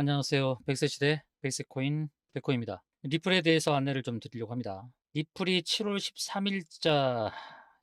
안녕하세요. 백세시대 백세코인 백코입니다. 리플에 대해서 안내를 좀 드리려고 합니다. 리플이 7월 13일자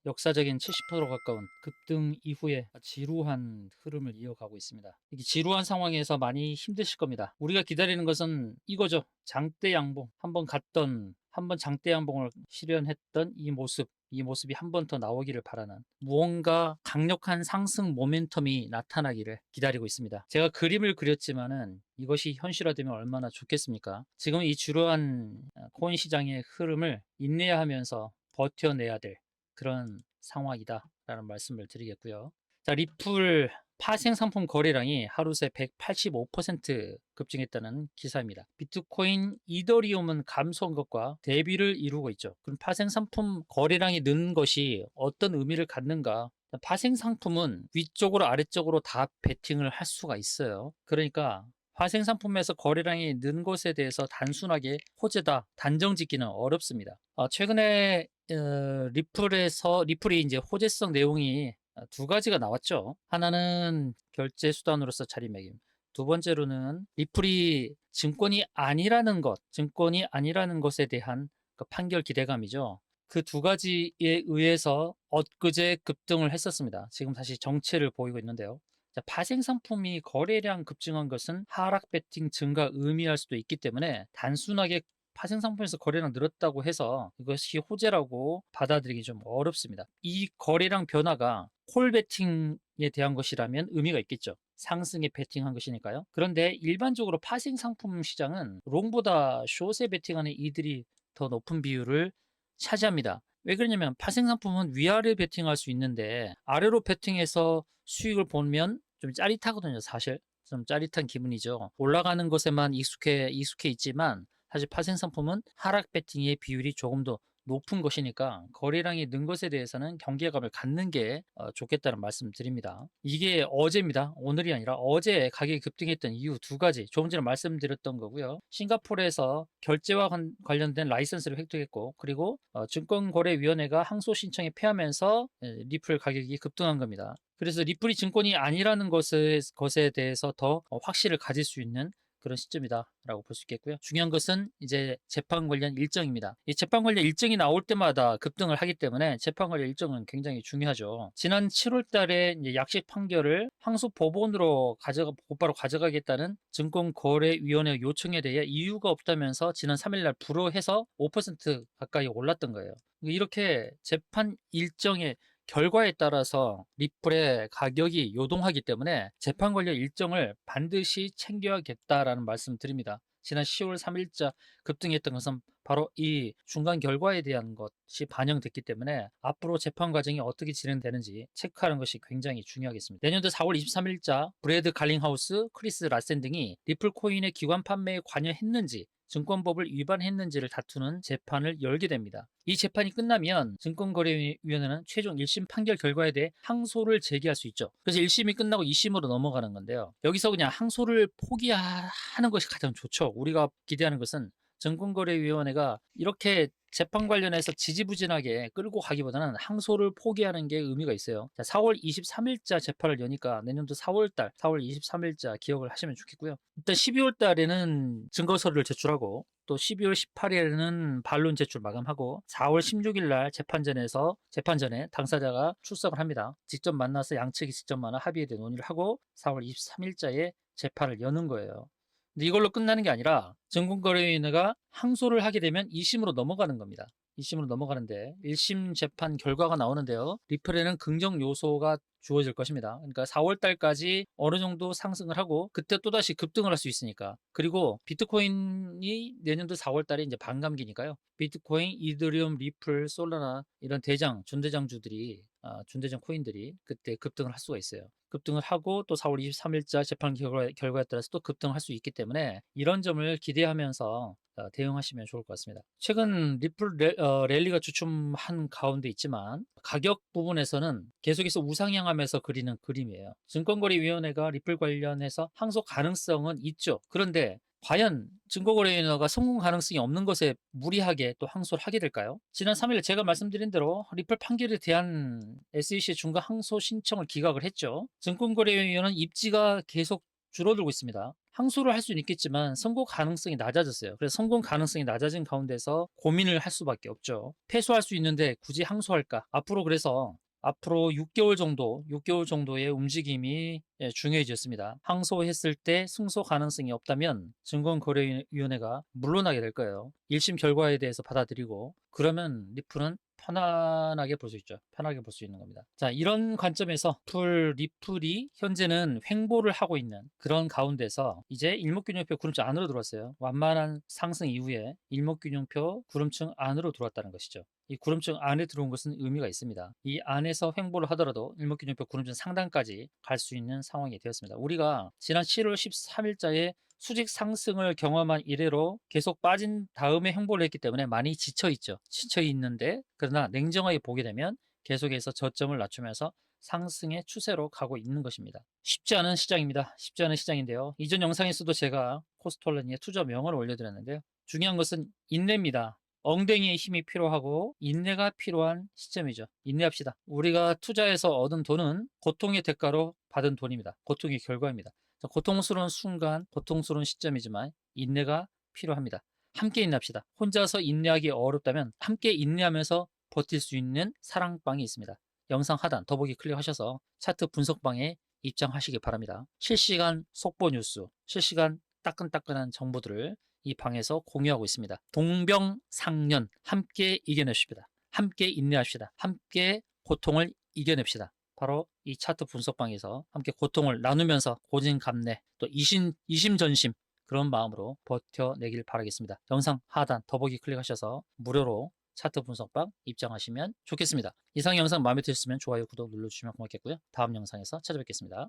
역사적인 70% 가까운 급등 이후에 지루한 흐름을 이어가고 있습니다. 지루한 상황에서 많이 힘드실 겁니다. 우리가 기다리는 것은 이거죠. 장대 양봉. 한번 갔던, 한번 장대 양봉을 실현했던 이 모습. 이 모습이 한 번 더 나오기를 바라는 무언가 강력한 상승 모멘텀이 나타나기를 기다리고 있습니다. 제가 그림을 그렸지만은 이것이 현실화되면 얼마나 좋겠습니까? 지금 이 주요한 코인 시장의 흐름을 인내해야 하면서 버텨내야 될 그런 상황이다라는 말씀을 드리겠고요. 자, 리플 파생 상품 거래량이 하루 새 185% 급증했다는 기사입니다. 비트코인, 이더리움은 감소한 것과 대비를 이루고 있죠. 그럼 파생 상품 거래량이 는 것이 어떤 의미를 갖는가? 파생 상품은 위쪽으로 아래쪽으로 다 베팅을 할 수가 있어요. 그러니까 파생 상품에서 거래량이 는 것에 대해서 단순하게 호재다 단정 짓기는 어렵습니다. 어, 최근에 어, 리플에서 리플이 이제 호재성 내용이 두 가지가 나왔죠. 하나는 결제 수단으로서 자리매김. 두 번째로는 리플이 증권이 아니라는 것, 증권이 아니라는 것에 대한 그 판결 기대감이죠. 그 두 가지에 의해서 엊그제 급등을 했었습니다. 지금 다시 정체를 보이고 있는데요. 자, 파생 상품이 거래량 급증한 것은 하락 베팅 증가 의미할 수도 있기 때문에 단순하게 파생 상품에서 거래량 늘었다고 해서 이것이 호재라고 받아들이기 좀 어렵습니다. 이 거래량 변화가 콜 베팅에 대한 것이라면 의미가 있겠죠. 상승에 베팅한 것이니까요. 그런데 일반적으로 파생 상품 시장은 롱보다 숏에 베팅하는 이들이 더 높은 비율을 차지합니다. 왜 그러냐면 파생 상품은 위아래 베팅할 수 있는데 아래로 베팅해서 수익을 보면 좀 짜릿하거든요, 사실. 좀 짜릿한 기분이죠. 올라가는 것에만 익숙해 익숙해 있지만 사실 파생 상품은 하락 베팅의 비율이 조금 더 높은 것이니까 거래량이 는 것에 대해서는 경계감을 갖는 게 어, 좋겠다는 말씀 드립니다. 이게 어제입니다. 오늘이 아니라 어제 가격이 급등했던 이유 두 가지 조금 전에 말씀드렸던 거고요. 싱가포르에서 결제와 관련된 라이선스를 획득했고 그리고 어, 증권거래위원회가 항소 신청에 패하면서 리플 가격이 급등한 겁니다. 그래서 리플이 증권이 아니라는 것에, 것에 대해서 더 어, 확실을 가질 수 있는 그런 시점이다라고 볼 수 있겠고요. 중요한 것은 이제 재판 관련 일정입니다. 이 재판 관련 일정이 나올 때마다 급등을 하기 때문에 재판 관련 일정은 굉장히 중요하죠. 지난 7월 달에 약식 판결을 항소 법원으로 가져가 곧바로 가져가겠다는 증권거래위원회 요청에 대해 이유가 없다면서 지난 3일 날 불허해서 5% 가까이 올랐던 거예요. 이렇게 재판 일정에 결과에 따라서 리플의 가격이 요동하기 때문에 재판 관련 일정을 반드시 챙겨야겠다라는 말씀 드립니다. 지난 10월 3일자 급등했던 것은 바로 이 중간 결과에 대한 것이 반영됐기 때문에 앞으로 재판 과정이 어떻게 진행되는지 체크하는 것이 굉장히 중요하겠습니다. 내년도 4월 23일자 브래드 갈링하우스, 크리스 라센 등이 리플 코인의 기관 판매에 관여했는지 증권법을 위반했는지를 다투는 재판을 열게 됩니다. 이 재판이 끝나면 증권거래위원회는 최종 1심 판결 결과에 대해 항소를 제기할 수 있죠. 그래서 1심이 끝나고 2심으로 넘어가는 건데요. 여기서 그냥 항소를 포기하는 것이 가장 좋죠. 우리가 기대하는 것은 증권거래위원회가 이렇게 재판 관련해서 지지부진하게 끌고 가기보다는 항소를 포기하는 게 의미가 있어요. 자, 4월 23일자 재판을 여니까 내년도 4월달, 4월 23일자 기억을 하시면 좋겠고요. 일단 12월 달에는 증거서류를 제출하고 또 12월 18일에는 반론 제출 마감하고 4월 16일 날 재판전에서 재판전에 당사자가 출석을 합니다. 직접 만나서 양측이 직접 만나 합의에 대해 논의를 하고 4월 23일자에 재판을 여는 거예요. 근데 이걸로 끝나는 게 아니라 증권거래위원회가 항소를 하게 되면 2심으로 넘어가는 겁니다. 2심으로 넘어가는데 1심 재판 결과가 나오는데요. 리플에는 긍정 요소가 주어질 것입니다. 그러니까 4월 달까지 어느 정도 상승을 하고 그때 또다시 급등을 할 수 있으니까. 그리고 비트코인이 내년도 4월 달에 이제 반감기니까요. 비트코인, 이더리움, 리플, 솔라나 이런 대장, 준대장주들이 아, 준대장 코인들이 그때 급등을 할 수가 있어요. 급등을 하고 또 4월 23일자 재판 결과, 결과에 따라서 또 급등을 할수 있기 때문에 이런 점을 기대하면서 어, 대응하시면 좋을 것 같습니다. 최근 리플 랠, 어, 랠리가 주춤한 가운데 있지만 가격 부분에서는 계속해서 우상향하면서 그리는 그림이에요. 증권거래위원회가 리플 관련해서 항소 가능성은 있죠. 그런데 과연 증거거래위원회가 성공 가능성이 없는 것에 무리하게 또 항소를 하게 될까요? 지난 3일 제가 말씀드린 대로 리플 판결에 대한 SEC 중간 항소 신청을 기각을 했죠. 증권거래위원회는 입지가 계속 줄어들고 있습니다. 항소를 할 수는 있겠지만 선고 가능성이 낮아졌어요. 그래서 성공 가능성이 낮아진 가운데서 고민을 할 수밖에 없죠. 패소할 수 있는데 굳이 항소할까? 앞으로 그래서 앞으로 6개월 정도, 6개월 정도의 움직임이 예, 중요해졌습니다. 항소했을 때 승소 가능성이 없다면 증권거래위원회가 물러나게 될 거예요. 1심 결과에 대해서 받아들이고 그러면 리플은 편안하게 볼 수 있죠. 편하게 볼 수 있는 겁니다. 자, 이런 관점에서 풀 리플이 현재는 횡보를 하고 있는 그런 가운데서 이제 일목균형표 구름층 안으로 들어왔어요. 완만한 상승 이후에 일목균형표 구름층 안으로 들어왔다는 것이죠. 이 구름층 안에 들어온 것은 의미가 있습니다. 이 안에서 횡보를 하더라도 일목균형표 구름층 상단까지 갈 수 있는 상황이 되었습니다. 우리가 지난 7월 13일자에 수직 상승을 경험한 이래로 계속 빠진 다음에 횡보를 했기 때문에 많이 지쳐 있죠. 지쳐 있는데 그러나 냉정하게 보게 되면 계속해서 저점을 낮추면서 상승의 추세로 가고 있는 것입니다. 쉽지 않은 시장입니다. 쉽지 않은 시장인데요. 이전 영상에서도 제가 코스톨러니의 투자 명언을 올려드렸는데요. 중요한 것은 인내입니다. 엉덩이에 힘이 필요하고 인내가 필요한 시점이죠. 인내합시다. 우리가 투자해서 얻은 돈은 고통의 대가로 받은 돈입니다. 고통의 결과입니다. 자, 고통스러운 순간, 고통스러운 시점이지만 인내가 필요합니다. 함께 인내합시다. 혼자서 인내하기 어렵다면 함께 인내하면서 버틸 수 있는 사랑방이 있습니다. 영상 하단 더보기 클릭하셔서 차트 분석방에 입장하시기 바랍니다. 실시간 속보 뉴스, 실시간 따끈따끈한 정보들을 이 방에서 공유하고 있습니다. 동병상련 함께 이겨냅시다. 함께 인내합시다. 함께 고통을 이겨냅시다. 바로 이 차트 분석방에서 함께 고통을 나누면서 고진감래 또 이심, 이심전심 그런 마음으로 버텨내길 바라겠습니다. 영상 하단 더보기 클릭하셔서 무료로 차트 분석방 입장하시면 좋겠습니다. 이상 영상 마음에 드셨으면 좋아요, 구독 눌러주시면 고맙겠고요. 다음 영상에서 찾아뵙겠습니다.